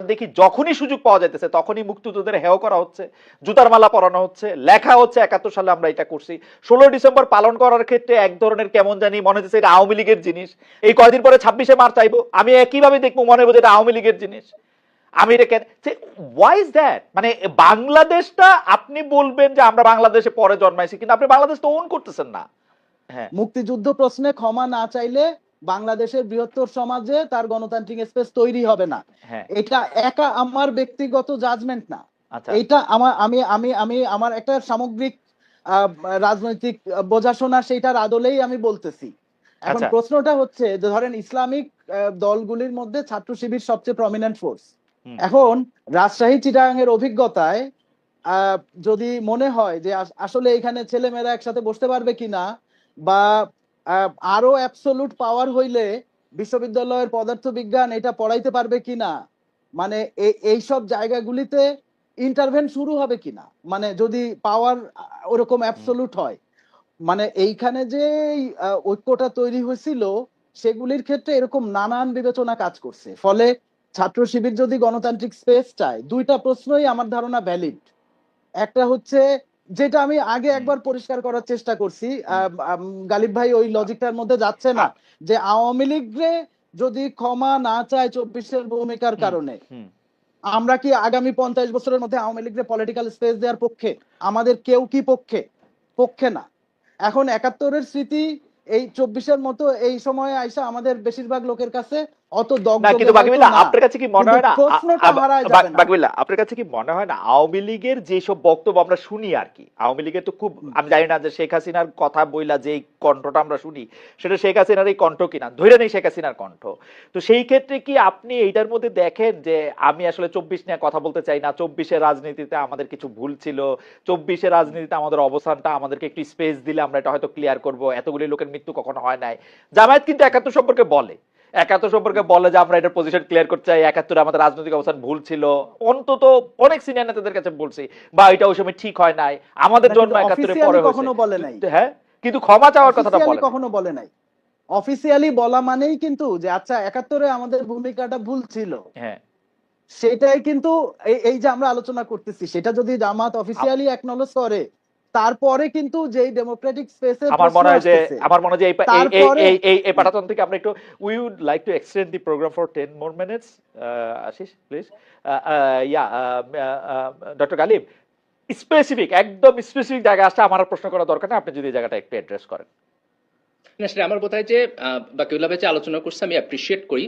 দেখি যখনই সুযোগ পাওয়া যাইতেছে, তখনই মুক্তিযোদ্ধাদের হেয় করা হচ্ছে, জুতার মালা পরানো হচ্ছে, লেখা হচ্ছে একাত্তর সালে আমরা এটা করছি। ষোলো ডিসেম্বর পালন করার ক্ষেত্রে এক ধরনের কেমন জানি মনে হচ্ছে এটা আওয়ামী লীগের জিনিস। এই কয়দিন পরে ছাব্বিশে মার্চ চাইব আমি একইভাবে দেখব মনে হব যে এটা আওয়ামী লীগের জিনিস। আমি এটা কেন ওয়াই ইজ দ্যাট মানে বাংলাদেশটা আপনি বলবেন যে আমরা বাংলাদেশে পরে জন্মাইছি, কিন্তু আপনি বাংলাদেশ তো ওন করতেছেন না। হ্যাঁ। মুক্তিযুদ্ধ প্রশ্নে ক্ষমা না চাইলে বাংলাদেশের বৃহত্তর সমাজে তার গণতান্ত্রিক স্পেস তৈরি হবে না। হ্যাঁ। এটা একা আমার ব্যক্তিগত জাজমেন্ট না। এটা আমার আমি আমি আমি আমার একটা সামগ্রিক রাজনৈতিক বোঝাশোনা সেইটার আদলেই আমি বলতেছি। এখন আচ্ছা। প্রশ্নটা হচ্ছে যে ধরেন ইসলামিক দলগুলির মধ্যে ছাত্র শিবির সবচেয়ে প্রমিনেন্ট ফোর্স এখন রাজশাহী চিটাগাং এর অভিজ্ঞতায় আহ, যদি মনে হয় যে আসলে এখানে ছেলেমেয়েরা একসাথে বসতে পারবে কিনা বা আরও অ্যাবসোলুট পাওয়ার হইলে বিশ্ববিদ্যালয়ের পদার্থবিজ্ঞান এটা পড়াইতে পারবে কিনা? মানে এই এইসব জায়গাগুলিতে ইন্টারভেন শুরু হবে কিনা? মানে যদি পাওয়ার ওরকম অ্যাবসোলুট হয়। মানে এইখানে যে ঐক্যটা তৈরি হয়েছিল সেগুলির ক্ষেত্রে এরকম নানান বিবেচনা কাজ করছে। ফলে ছাত্র শিবির যদি গণতান্ত্রিক স্পেস চায় দুইটা প্রশ্নই আমার ধারণা ভ্যালিড একটা হচ্ছে যেটা আমি আগে একবার পরিষ্কার করার চেষ্টা করছি গালিব ভাই ওই লজিকটার মধ্যে যাচ্ছে না যে আওয়ামী লীগরে যদি ক্ষমা না চায় চব্বিশের ভূমিকার কারণে আমরা কি আগামী পঞ্চাশ বছরের মধ্যে আওয়ামী লীগের পলিটিক্যাল স্পেস দেওয়ার পক্ষে? আমাদের কেউ কি পক্ষে? পক্ষে না। এখন একাত্তরের স্মৃতি এই চব্বিশের মতো এই সময়ে আইসা আমাদের বেশিরভাগ লোকের কাছে অত না কিন্তু বাকিবিল্লা আপনার কাছে কি মনে হয় না। বাকিবিল্লা আপনার কাছে কি মনে হয় না আওয়ামী লীগের যেসব বক্তব্য আমরা শুনি আর কি? আওয়ামী লীগের তো খুব আমি জানি না যে শেখ হাসিনার কথা বইলা যে কণ্ঠটা আমরা শুনি সেটা শেখ হাসিনার এই কণ্ঠ কিনা? ধরে নেই শেখ হাসিনার কণ্ঠ। তো সেই ক্ষেত্রে কি আপনি এইটার মধ্যে দেখেন যে আমি আসলে চব্বিশ নিয়ে কথা বলতে চাই না? চব্বিশের রাজনীতিতে আমাদের কিছু ভুল ছিল চব্বিশের রাজনীতিতে আমাদের অবস্থানটা আমাদেরকে একটু স্পেস দিলে আমরা এটা হয়তো ক্লিয়ার করব। এতগুলি লোকের মৃত্যু কখনো হয় নাই। জামায়াত কিন্তু একাত্তর সম্পর্কে বলে। একাত্তর সম্পর্কে বলে যে আমরা এটার পজিশন ক্লিয়ার করতে চাই। একাত্তরে আমাদের রাজনৈতিক অবস্থান ভুল ছিল। অন্তত অনেক সিনিয়র নেতাদের কাছে বলছি বা এটা ওই সময় ঠিক হয় নাই। আমাদের না, জন্ম একাত্তরে পরে কখনো বলে নাই। হ্যাঁ কিন্তু ক্ষমা চাওয়ার কথাটা বলে কখনো বলে নাই। অফিসিয়ালি বলা মানেই কিন্তু যে আচ্ছা একাত্তরে আমাদের ভূমিকাটা ভুল ছিল। হ্যাঁ। সেটাই কিন্তু এই এই যে আমরা আলোচনা করতেছি সেটা যদি জামাত অফিসিয়ালি একনলেজ করে তারপরে কিন্তু যেই ডেমোক্রেটিক স্পেসে আমার মনে হয় যে আমার মনে হয় যে এই এই- এই এই এই থেকে আমরা একটু we would like to extend the programme for ten more minutes Ashis please yeah doctor Ghalib specific একদম স্পেসিফিক জায়গা আসছে আমার প্রশ্ন করা দরকার না আপনি যদি এই জায়গাটা একটু অ্যাড্রেস করেন। না সেটা আমার বোধ হয় যে আহ, বাকিউল্লাহ ভাই যে আলোচনা করছে আমি অ্যাপ্রিসিয়েট করি।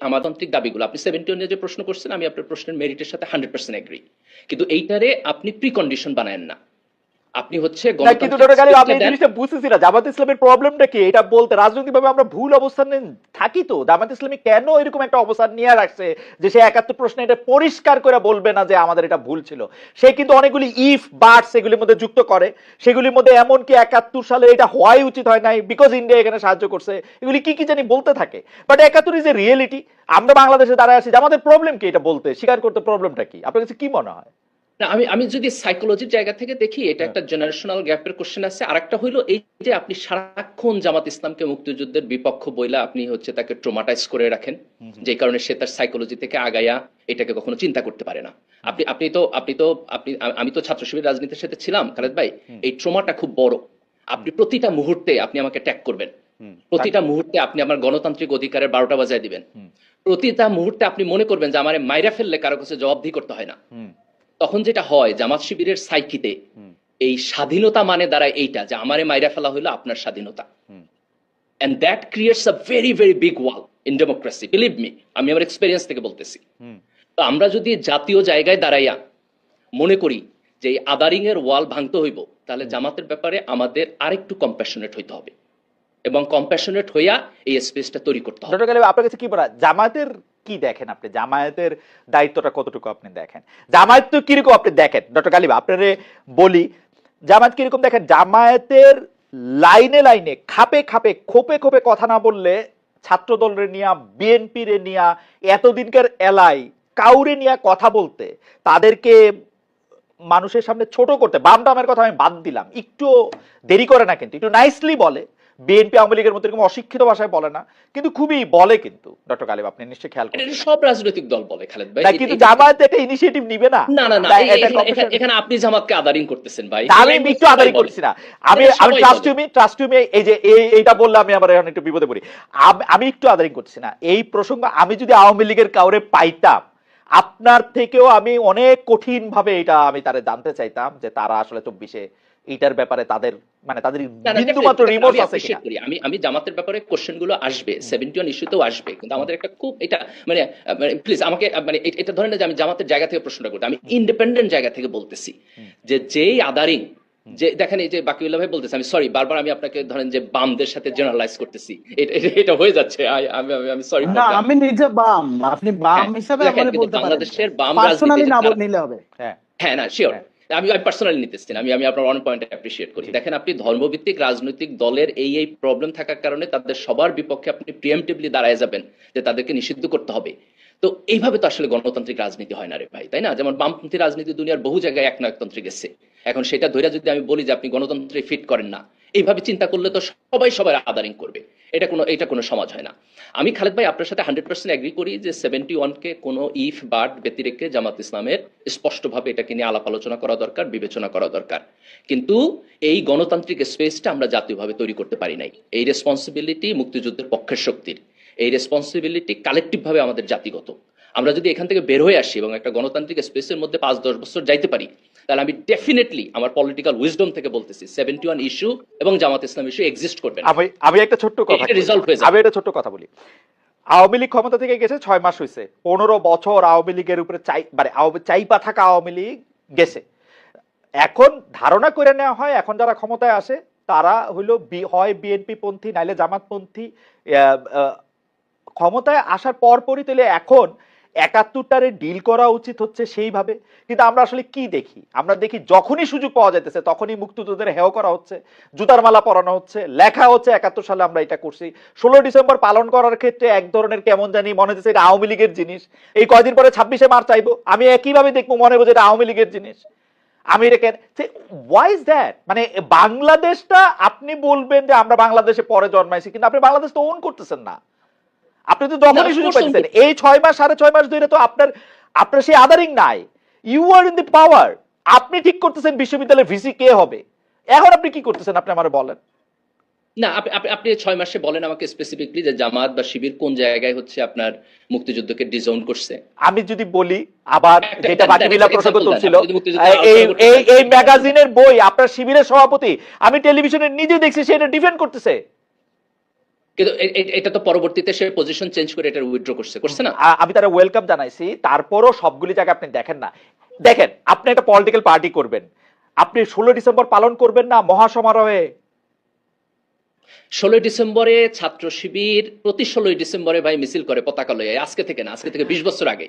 আমাতান্ত্রিক দাবিগুলো। আপনি সেভেন্টি নিয়ে যে প্রশ্ন করছেন আমি আপনার প্রশ্নের মেরিটের সাথে হান্ড্রেড পার্সেন্ট এগ্রি কিন্তু এইটারে আপনি প্রি কন্ডিশন বানায়েন না। আপনি হচ্ছে কিন্তু আপনি। জিনিসটা বুঝতেছি না। জামাত ইসলামের প্রবলেমটা কি? এটা বলতে রাজনৈতিকভাবে আমরা ভুল অবস্থানে থাকি তো? জামাত ইসলামী কেন এরকম একটা অবস্থান নিয়ে রাখছে যে সে একাত্তর প্রশ্নে এটা পরিষ্কার করে বলবে না যে আমাদের এটা ভুল ছিল? সে কিন্তু অনেকগুলি ইফ বাট সেগুলির মধ্যে যুক্ত করে। সেগুলির মধ্যে এমন কি একাত্তর সালে এটা হওয়াই উচিত হয় নাই বিকজ ইন্ডিয়া এখানে সাহায্য করছে। এগুলি কি কি জানি বলতে থাকে। বাট একাত্তর ইজ এ রিয়েলিটি আমরা বাংলাদেশে দাঁড়ায় আছি। যে আমাদের প্রবলেম কি এটা বলতে? স্বীকার করতে প্রবলেমটা কি? আপনার কাছে কি মনে হয়? না আমি আমি যদি সাইকোলজির জায়গা থেকে দেখি এটা হ্যাঁ। একটা জেনারেশনাল গ্যাপের কোশ্চেন আছে। আরেকটা হইল এই যে আপনি সারাক্ষণ জামাত ইসলামকে মুক্তিযুদ্ধের বিপক্ষ বইলা আপনি হচ্ছে তাকে ট্রোমাটাইজ করে রাখেন যে কারণে সে তার সাইকোলজি থেকে আগায়া এটাকে কখনো চিন্তা করতে পারে না। আপনি আপনি তো আপনি তো আপনি আমি তো ছাত্র শিবির রাজনীতির সাথে ছিলাম খালেদ ভাই। এই ট্রোমাটা খুব বড়। আপনি প্রতিটা মুহূর্তে আপনি আমাকে ট্যাগ করবেন। প্রতিটা মুহূর্তে আপনি আমার গণতান্ত্রিক অধিকারের বারোটা বাজায় দিবেন। প্রতিটা মুহূর্তে আপনি মনে করবেন যে আমার মাইরা ফেললে কারও কাছে জবাবদিহি করতে হয় না। তখন যেটা হয় জামাত শিবিরের সাইকিতে এই স্বাধীনতা মানে দাঁড়ায় এইটা যে আমারে মাইরা ফেলা হইল আপনার স্বাধীনতা। And that creates a very very big wall in democracy believe me আমি আমার এক্সপেরিয়েন্স থেকে বলতেছি। তো আমরা যদি জাতীয় জায়গায় দাঁড়াইয়া মনে করি যে এই আদারিং এর ওয়াল ভাঙতে হইব তাহলে জামাতের ব্যাপারে আমাদের আরেকটু কম্প্যাশনেট হইতে হবে। এবং কম্প্যাশনেট হইয়া এই স্পেসটা তৈরি করতে হবে। আপনার কাছে কি বলা জামায়াতের কি দেখেন আপনি? জামায়াতের দায়িত্বটা কতটুকু আপনি দেখেন? জামায়াত তো কীরকম আপনি দেখেন? ডক্টর গালিব আপনারে বলি, জামায়াত কীরকম দেখেন? জামায়াতের লাইনে লাইনে, খাপে খাপে, খোপে খোপে কথা না বললে ছাত্র দলের নিয়া বিএনপি রে নিয়া, এতদিনকার এলাই কাউরে নিয়া কথা বলতে, তাদেরকে মানুষের সামনে ছোট করতে, বাম ডামের কথা আমি বাদ দিলাম। একটু দেরি করে না কিন্তু, একটু নাইসলি বলে। বিএনপি আওয়ামী লীগের মতো এরকম অশিক্ষিত ভাষায় বলে না, কিন্তু খুবই বলে কিন্তু। ডক্টর গালিব আপনি নিশ্চয়ই খেয়াল করেন সব রাজনৈতিক দল বলে খালেদ ভাই। কিন্তু জামায়াত একটা ইনিশিয়েটিভ নিবে না। না না না তাই এই- এটা এখানে- confession- এখানে- এখানে আপনি জামাতকে আদারিং করতেছেন ভাই। আমি একটু সবাই করছি না। আমি আমি trust you me trust you me এই যে এইটা বললে আমি আবার এখন একটু বিপদে পড়ি। আমি একটু আদারিং করছি না। এই প্রসঙ্গ আমি যদি আওয়ামী লীগের কাউরে পাইতাম আপনার থেকেও আমি অনেক কঠিন ভাবে এটা আমি তারে জানতে চাইতাম যে তারা আসলে চব্বিশে এইটার ব্যাপারে তাদের মানে তাদের বিন্দু মাত্র রিমোর্স আছে কিনা? আমি আমি জামাতের ব্যাপারে কোশ্চেনগুলো আসবে সেভেন্টি ওয়ান ইস্যুতেও আসবে কিন্তু আমাদের একটা খুব এটা মানে প্লিজ আমাকে মানে এটা ধরেন না যে আমি জামাতের জায়গা থেকে প্রশ্নটা করতে আমি ইন্ডিপেন্ডেন্ট জায়গা থেকে বলতেছি যে যেই আদারিং যে দেখেন এই যে বাকিউল্লাহ ভাই বলতেছে আমি সরি বারবার আমি আপনাকে ধরেন যে বামদের সাথে জেনারেলাইজ করতেছি। এটা- হয়ে যাচ্ছে। আমি আমি- আমি সরি না আমি নিজে বাম আপনি বাম হ্যাঁ, হিসাবে বলতে পারেন। বাংলাদেশের বাম রাজনীতি না নিলে হবে। হ্যাঁ। হ্যাঁ না শিওর হ্যাঁ। আমি আমি পার্সোনালি নিতেছি আমি আমি আপনার অন পয়েন্ট অ্যাপ্রিসিয়েট করি। দেখেন আপনি ধর্মভিত্তিক রাজনৈতিক দলের এই এই প্রবলেম থাকার কারণে তাদের সবার বিপক্ষে আপনি প্রিএমটিভলি দাঁড়ায় যাবেন যে তাদেরকে নিষিদ্ধ করতে হবে। তো এইভাবে তো আসলে গণতান্ত্রিক রাজনীতি হয় না রে ভাই তাই না? যেমন বামপন্থী রাজনীতি দুনিয়ার বহু জায়গায় এক নায়কতন্ত্রে গেছে। এখন সেটা ধরে যদি আমি বলি যে আপনি গণতন্ত্রে ফিট করেন না এইভাবে চিন্তা করলে তো সবাই সবাই আদারিং করবে। এটা কোনো এটা কোনো সমাজ হয় না। আমি খালেদ ভাই আপনার সাথে হান্ড্রেড পার্সেন্ট এগ্রি করি যে সেভেন্টি ওয়ানকে কোনো ইফ বাট ব্যতিরেকে জামাত ইসলামের স্পষ্টভাবে এটাকে নিয়ে আলাপ আলোচনা করা দরকার, বিবেচনা করা দরকার। কিন্তু এই গণতান্ত্রিক স্পেসটা আমরা জাতীয়ভাবে তৈরি করতে পারি নাই। এই রেসপন্সিবিলিটি মুক্তিযুদ্ধের পক্ষের শক্তির। এই রেসপন্সিবিলিটি কালেকটিভ ভাবে আমাদের জাতিগত। আমরা যদি এখান থেকে বের হয়ে আসি এবং একটা গণতান্ত্রিক স্পেসের মধ্যে পাঁচ দশ বছর যাইতে পারি তাহলে আমি ডেফিনেটলি আমার পলিটিক্যাল উইজডম থেকে বলতেছি সেভেন্টি ওয়ান ইস্যু এবং জামাত ইসলাম ইস্যু এক্সিস্ট করবে আমি আমি একটা ছোট্ট কথা বলি। হয়ে যাবে। আমি একটা ছোট্ট কথা বলি আওয়ামী লীগ ক্ষমতা থেকে গেছে ছয় মাস হয়েছে পনেরো বছর আওয়ামী লীগের উপরে চাই মানে চাইপা থাকা আওয়ামী লীগ গেছে এখন ধারণা করে নেওয়া হয় এখন যারা ক্ষমতায় আসে তারা হইল হয় বিএনপি পন্থী নাইলে জামাতপন্থী ক্ষমতায় আসার পরপরই তাহলে এখন একাত্তরটারে ডিল করা উচিত হচ্ছে সেইভাবে। কিন্তু আমরা আসলে কি দেখি? আমরা দেখি যখনই সুযোগ পাওয়া যাইতেছে, তখনই মুক্তিযোদ্ধাদের হেয় করা হচ্ছে, জুতার মালা পরানো হচ্ছে, লেখা হচ্ছে একাত্তর সালে আমরা এটা করছি। ষোলো ডিসেম্বর পালন করার ক্ষেত্রে এক ধরনের কেমন জানি মনে হচ্ছে এটা আওয়ামী লীগের জিনিস। এই কয়দিন পরে ছাব্বিশে মার্চ চাইব আমি একইভাবে দেখব মনে হব যে এটা আওয়ামী লীগের জিনিস। আমি এটা কেন ওয়াই ইজ দ্যাট মানে বাংলাদেশটা আপনি বলবেন যে আমরা বাংলাদেশে পরে জন্মাইছি, কিন্তু আপনি বাংলাদেশ তো ওন করতেছেন না। আপনি তো of সুযোগ পাইতেছেন এই ছয় মাস সাড়ে ছয় মাস ধরে তো আপনার আপনার সেই আদারিং নাই। ইউ আর ইন দি পাওয়ার আপনি ঠিক করতেছেন বিশ্ববিদ্যালয়ের ভিসি কে হবে। এখন আপনি কি করতেছেন? আপনি আমার বলেন। না আপনি ছয় মাসে বলেন আমাকে স্পেসিফিকলি যে জামাত বা শিবির কোন জায়গায় হচ্ছে আপনার মুক্তিযুদ্ধকে ডিজাউন করছে। আমি যদি বলি আবার যেটা প্রসঙ্গ তুলছিল এই ম্যাগাজিনের বই আপনার শিবিরের সভাপতি আমি টেলিভিশনে নিজে দেখছি সেটা ডিফেন্ড করতেছে। কিন্তু এটা তো পরবর্তীতে সে পজিশন চেঞ্জ করে এটা উইথড্র করছে করছে না? আমি তারা ওয়েলকাম জানাইছি, তারপরও সবগুলি জায়গা আপনি দেখেন না। দেখেন, আপনি একটা পলিটিক্যাল পার্টি করবেন। আপনি ষোলো ডিসেম্বর পালন করবেন না মহাসমারোহে। ষোলোই ডিসেম্বরে ছাত্র শিবির প্রতি ষোলোই ডিসেম্বরে ভাই মিছিল করে পতাকা লয়ে। আজকে থেকে না আজকে থেকে বিশ বছর আগে।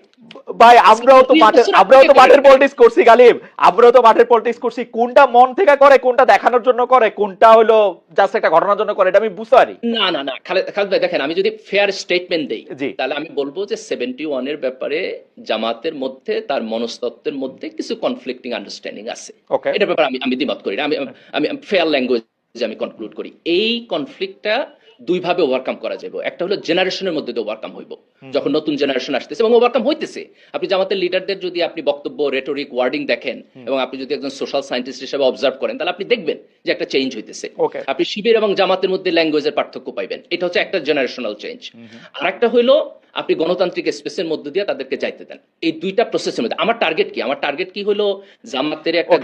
ভাই আমরাও তো বছর আমরাও তো মাঠের। পলিটিক্স করছি গালিব। আমরাও তো মাঠের পলিটিক্স করছি। কোনটা মন থেকে করে কোনটা দেখানোর জন্য করে কোনটা হলো জাস্ট একটা ঘটনার জন্য করে এটা আমি বুঝতে পারি। না না না খালেদ ভাই দেখেন আমি যদি ফেয়ার স্টেটমেন্ট দেই। তাহলে আমি বলব যে সেভেন্টি ওয়ানের ব্যাপারে জামাতের মধ্যে তার মনস্তত্ত্বের মধ্যে কিছু কনফ্লিক্টিং আন্ডারস্ট্যান্ডিং আছে। এটার ব্যাপারে আমি আমি দ্বিমত করি না। আমি আমি ফেয়ার ল্যাঙ্গুয়েজ আমি কনক্লুড করি। এই কনফ্লিক্টটা দুই ভাবে ওভারকাম করা যাবে একটা হলো জেনারেশনের মধ্যে দিয়ে ওভারকাম হইব। যখন নতুন জেনারেশন আসতেছে এবং ওভারকাম হইতেছে। আপনি জামাতের লিডারদের যদি আপনি বক্তব্য রেটোরিক ওয়ার্ডিং দেখেন এবং আপনি যদি একজন সোশ্যাল সায়েন্টিস্ট হিসেবে অবজার্ভ করেন তাহলে আপনি দেখবেন যে একটা চেঞ্জ হইতেছে। আপনি শিবির এবং জামাতের মধ্যে ল্যাঙ্গুয়েজের পার্থক্য পাইবেন। এটা হচ্ছে একটা জেনারেশনাল চেঞ্জ আর একটা হইল আপনি গণতান্ত্রিক স্পেসের মধ্যে দিয়ে তাদেরকে যাইতে দেন। এই দুইটা প্রসেসের মধ্যে। আমার টার্গেট কি? আমার টার্গেট কি হলো জামাতের একটা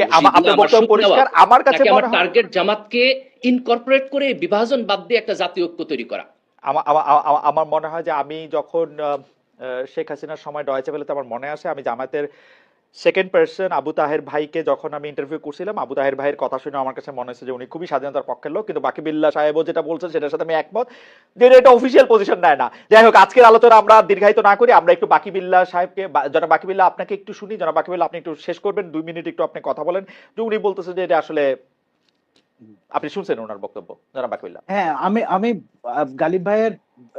আমার টার্গেট জামাতকে ইনকর্পোরেট করে বিভাজন বাদ দিয়ে একটা জাতীয় ঐক্য তৈরি করা। আমা- আমা- আমা- আমার মনে হয় যে আমি যখন শেখ হাসিনার সময় ডয়েছে বেলাতে আমার মনে আসে, আমি জামাতের সেকেন্ড পার্সন আবু তাহের ভাইকে যখন আমি ইন্টারভিউ করছিলাম, আবু তাহের ভাইয়ের কথা শুনে আমার কাছে মনে হচ্ছে যে উনি খুবই স্বাধীনতার পক্ষের লোক, কিন্তু বাকি বিল্লা সাহেবও যেটা বলছেন সেটার সাথে আমি একমত। যে এটা অফিসিয়াল পজিশন নেয় না। যাই হোক, আজকের আলোচনা আমরা দীর্ঘায়িত না করি, আমরা একটু বাকি বিল্লা সাহেবকে জনাব বাকি বিল্লা আপনাকে একটু শুনি, জনাব বাকি বিল্লা আপনি একটু শেষ করবেন, দুই মিনিট একটু আপনি কথা বলেন। যে উনি বলতেছেন যে এটা আসলে আপনি শুনছেন ওনার বক্তব্য? জনাব বাকি বিল্লা হ্যাঁ আমি আমি গালিব ভাইয়ের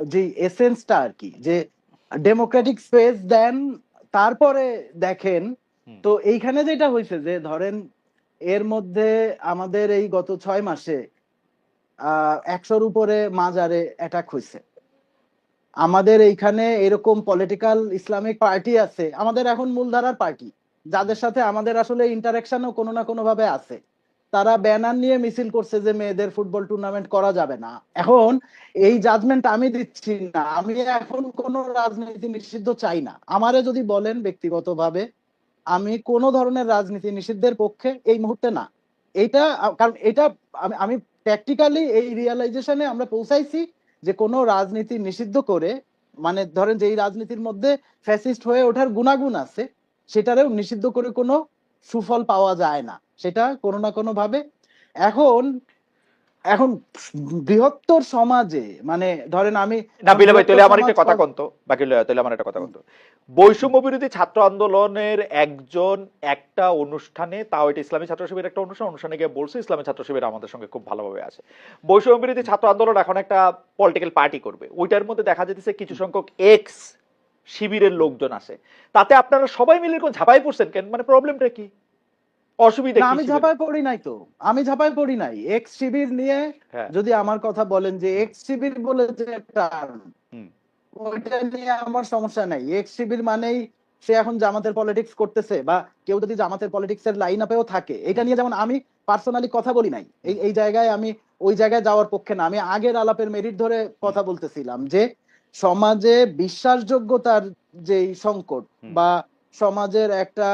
যে এসেন্সটা আর কি যে ডেমোক্রেটিক স্পেস দেন তারপরে দেখেন তো এইখানে যেটা হয়েছে যে ধরেন এর মধ্যে আমাদের এই গত ছয় মাসে একশোর উপরে মাজারে অ্যাটাক হয়েছে আমাদের এইখানে এরকম পলিটিক্যাল ইসলামিক পার্টি আছে আমাদের এখন মূলধারার পার্টি যাদের সাথে আমাদের আসলে ইন্টারাকশনও কোনো না কোনো ভাবে আছে। তারা ব্যানার নিয়ে মিছিল করছে যে মেয়েদের ফুটবল টুর্নামেন্ট করা যাবে না। এখন এই জাজমেন্ট আমি দিচ্ছি না, আমি এখন কোন রাজনীতি নিষিদ্ধ চাই না। আমারে যদি বলেন ব্যক্তিগতভাবে, আমি কোন ধরনের রাজনীতি নিষিদ্ধের পক্ষে এই মুহূর্তে না। এটা, কারণ এটা আমি- প্র্যাকটিক্যালি এই রিয়েলাইজেশনে আমরা পৌঁছাইছি যে কোনো রাজনীতি নিষিদ্ধ করে মানে ধরেন যে এই রাজনীতির মধ্যে ফ্যাসিস্ট হয়ে ওঠার গুণাগুণ আছে, সেটারেও নিষিদ্ধ করে কোনো সুফল পাওয়া যায় না। সেটা কোনো না কোনো ভাবে এখন এখন বৃহত্তর সমাজে মানে ধরেন আমি না বিলে ভাই তাহলে আমার একটা কথা কন্ত বাকি লয়া তাহলে আমার একটা কথা কন্ত। বৈষম্য বিরোধী ছাত্র আন্দোলনের একজন একটা অনুষ্ঠানে তাও এটা ইসলামী ছাত্র শিবির একটা অনুষ্ঠান অনুষ্ঠানে গিয়ে বলছে ইসলামী ছাত্র শিবির আমাদের সঙ্গে খুব ভালোভাবে আছে। বৈষম্য বিরোধী ছাত্র আন্দোলন এখন একটা পলিটিক্যাল পার্টি করবে। ওইটার মধ্যে দেখা যেতেছে কিছু সংখ্যক এক্স শিবিরের লোকজন আছে। তাতে আপনারা সবাই মিলে কোন ঝাঁপাই পড়ছেন কেন? মানে প্রবলেমটা কি? অসুবিধা আমি? ঝাঁপায় পড়ি নাই তো। আমি ঝাঁপায় পড়ি নাই। এক্স শিবির নিয়ে হ্যাঁ। যদি আমার কথা বলেন যে এক্স শিবির বলে যে ওইটা নিয়ে আমার সমস্যা নাই। এক্স শিবির মানেই সে এখন জামাতের পলিটিক্স করতেছে বা কেউ যদি জামাতের পলিটিক্স এর লাইন আপেও থাকে এটা নিয়ে যেমন আমি পার্সোনালি কথা বলি নাই। এই এই জায়গায় আমি ওই জায়গায় যাওয়ার পক্ষে না। আমি আগের আলাপের মেরিট ধরে কথা বলতেছিলাম যে সমাজে বিশ্বাসযোগ্যতার যে সংকট বা সমাজের একটা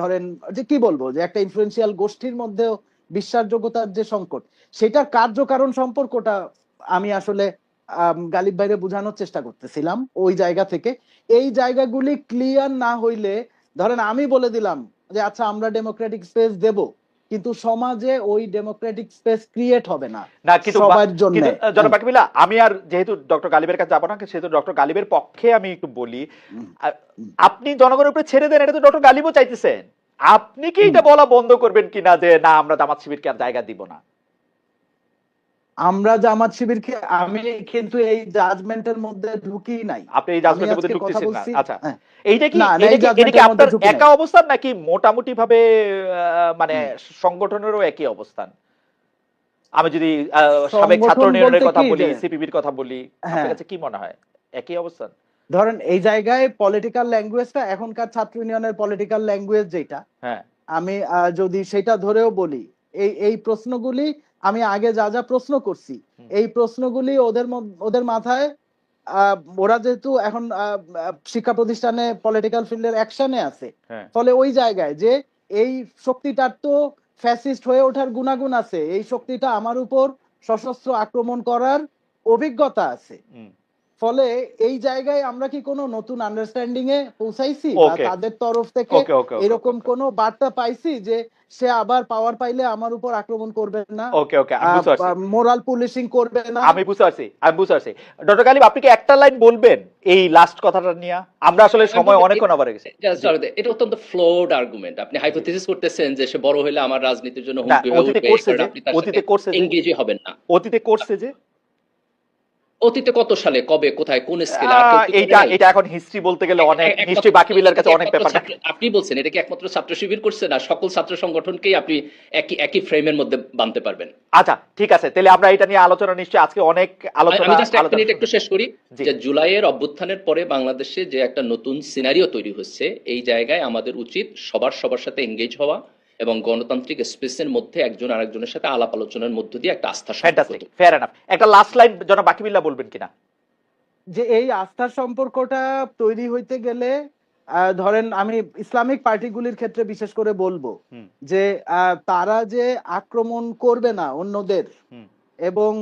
ধরেন, যে কি বলব, যে একটা ইনফ্লুয়েন্সিয়াল গোষ্ঠীর মধ্যেও বিশ্বাসযোগ্যতার যে সংকট, সেটার কার্যকারণ সম্পর্কটা আমি আসলে গালিব ভাইরে বোঝানোর চেষ্টা করতেছিলাম ওই জায়গা থেকে। এই জায়গাগুলি ক্লিয়ার না হইলে, ধরেন আমি বলে দিলাম যে আচ্ছা আমরা ডেমোক্রেটিক স্পেস দেব। কিন্তু সমাজে ওই ডেমোক্রেটিক স্পেস ক্রিয়েট হবে না না কিন্তু সবার জন্য। জনাব আমি আর যেহেতু ডক্টর গালিবের কাছে যাব না সেহেতু ডক্টর গালিবের পক্ষে আমি একটু বলি। আপনি জনগণের উপরে ছেড়ে দেন এটা তো ডক্টর গালিবও চাইতেছেন। আপনি কি এটা বলা বন্ধ করবেন কিনা যে না আমরা দামাত শিবিরকে আর জায়গা দিব না আমরা জামাত শিবিরকে আমি কিন্তু এই জাজমেন্টের মধ্যে ঢুকি নাই। আপনি এই জাজমেন্টের মধ্যে ঢুকতেছেন না। আচ্ছা। হ্যাঁ। এইটা কি এটা কি- আপনার একা। অবস্থান নাকি মোটামুটি ভাবে মানে সংগঠনেরও একই অবস্থান? আমি যদি সাবেক ছাত্র বলতে কথা বলি সিপিবির কথা বলি আপনার হ্যাঁ। কাছে কি মনে হয়? একই অবস্থান? ধরেন এই জায়গায় পলিটিক্যাল ল্যাঙ্গুয়েজটা এখনকার ছাত্র ইউনিয়নের পলিটিক্যাল ল্যাঙ্গুয়েজ যেটা হ্যাঁ। আমি যদি সেটা ধরেও বলি এই এই প্রশ্নগুলি আমি আগে যা যা প্রশ্ন করছি এই প্রশ্নগুলি ওদের ওদের মাথায় ওরা যেহেতু এখন শিক্ষা প্রতিষ্ঠানে পলিটিক্যাল ফিল্ডের অ্যাকশনে আছে। হ্যাঁ। ফলে ওই জায়গায় যে এই শক্তিটার তো ফ্যাসিস্ট হয়ে ওঠার গুণাগুণ আছে এই শক্তিটা আমার উপর সশস্ত্র আক্রমণ করার অভিজ্ঞতা আছে। ফলে এই জায়গায় আমরা কি কোনো নতুন আন্ডারস্ট্যান্ডিং এ পৌঁছাইছি? বা তাদের তরফ থেকে এরকম কোনো বার্তা পাইছি যে সে আবার পাওয়ার পাইলে আমার উপর আক্রমণ করবে না। ওকে ওকে আমি বুঝতে পারছি। মোরাল পুলিশিং করবে না। আমি বুঝতে পারছি আমি বুঝতে পারছি। ডক্টর গালিব আপনি কি একটা লাইন বলবেন এই লাস্ট কথাটা নিয়ে? আমরা আসলে সময় অনেকক্ষণ আবার গেছে। এটা অত্যন্ত ফ্লোড আর্গুমেন্ট আপনি হাইপোথেসিস করতেছেন যে সে বড় হলে আমার রাজনীতির জন্য হুমকি হয়ে অতীতে উঠবে করছে যে, অতীতে করছে যে। অতীতে করছে যে অতীতে কত সালে কবে কোথায় কোন স্কেলে এইটা এটা এখন হিস্ট্রি বলতে গেলে অনেক নিশ্চয়ই বাকি বিলার কাছে অনেক আপনি বলছেন এটা কি একমাত্র ছাত্র শিবির করছে না? সকল ছাত্র সংগঠনকেই আপনি একই একই ফ্রেমের মধ্যে বানতে পারবেন। আচ্ছা ঠিক আছে তাহলে আমরা এটা নিয়ে আলোচনা নিশ্চয়ই আজকে অনেক আলোচনা আমি জাস্ট এক মিনিট একটু শেষ করি। যে জুলাইয়ের অভ্যুত্থানের পরে বাংলাদেশে যে একটা নতুন সিনারিও তৈরি হচ্ছে এই জায়গায় আমাদের উচিত সবার সবার সাথে এঙ্গেজ হওয়া এবং গণতান্ত্রিক স্পেসের মধ্যে একজন আরেকজনের সাথে আলাপ আলোচনার মধ্য দিয়ে একটা আস্থা ফ্যান্টাস্টিক ফেয়ার এনাফ একটা লাস্ট লাইন জনাব বাকি মিল্লা বলবেন কিনা? যে এই আস্থার সম্পর্কটা তৈরি হইতে গেলে আহ, ধরেন আমি ইসলামিক পার্টিগুলির ক্ষেত্রে বিশেষ করে বলব যে আহ, তারা যে আক্রমণ করবে না অন্যদের। এবং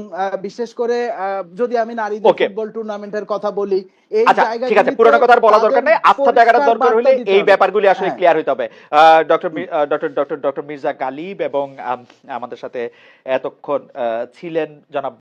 বিশেষ করে যদি আমি নারীদের. ফুটবল টুর্নামেন্টের কথা বলি এই জায়গায় ঠিক আছে পুরোনো কথা বলা দরকার নেই। আস্থা জায়গাটা দরকার হলে এই। ব্যাপারগুলি আসলে। ক্লিয়ার হইতে হবে। Doctor doctor doctor doctor Mirza Ghalib এবং আমাদের সাথে এতক্ষণ আহ, ছিলেন জনাব